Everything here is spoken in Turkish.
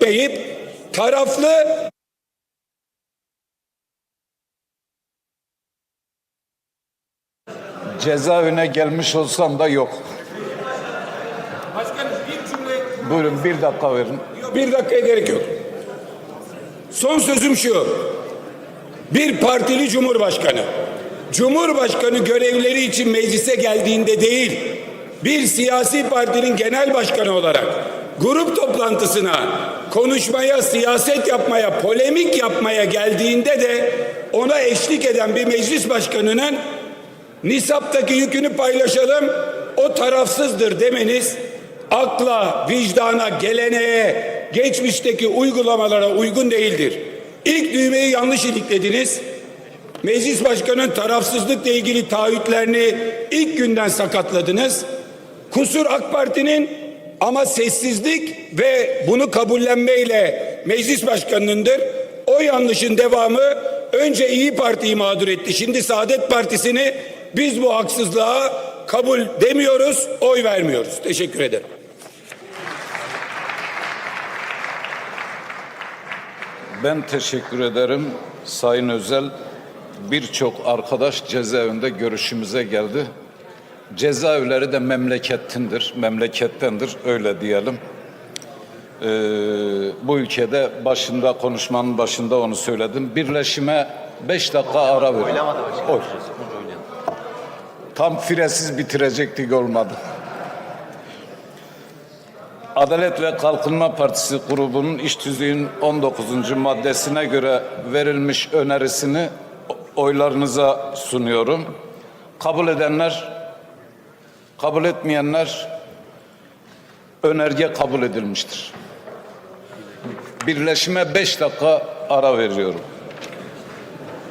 deyip taraflı Cezaevine gelmiş olsam da yok. Başkanım bir cümle Buyurun bir dakika verin. bir dakikaya gerek yok. Son sözüm şu. Bir partili cumhurbaşkanı. Cumhurbaşkanı görevleri için meclise geldiğinde değil, bir siyasi partinin genel başkanı olarak grup toplantısına, konuşmaya, siyaset yapmaya, polemik yapmaya geldiğinde de ona eşlik eden bir meclis başkanının nisaptaki yükünü paylaşalım, o tarafsızdır demeniz akla, vicdana, geleneğe, geçmişteki uygulamalara uygun değildir. İlk düğmeyi yanlış iliklediniz. Meclis başkanının tarafsızlıkla ilgili taahhütlerini ilk günden sakatladınız. Kusur AK Parti'nin ama sessizlik ve bunu kabullenmeyle meclis başkanınındır. O yanlışın devamı önce İyi Parti'yi mağdur etti. Şimdi Saadet Partisi'ni biz bu haksızlığa kabul demiyoruz, oy vermiyoruz. Teşekkür ederim. Ben teşekkür ederim Sayın Özel. Birçok arkadaş cezaevinde görüşümüze geldi. Cezaevleri de memlekettindir, memlekettendir öyle diyelim. Ee, bu ülkede başında konuşmanın başında onu söyledim. Birleşime beş dakika ara verin. Oy. Tam firesiz bitirecektik olmadı. Adalet ve Kalkınma Partisi grubunun iş tüzüğün 19. maddesine göre verilmiş önerisini oylarınıza sunuyorum. Kabul edenler, kabul etmeyenler önerge kabul edilmiştir. Birleşime beş dakika ara veriyorum.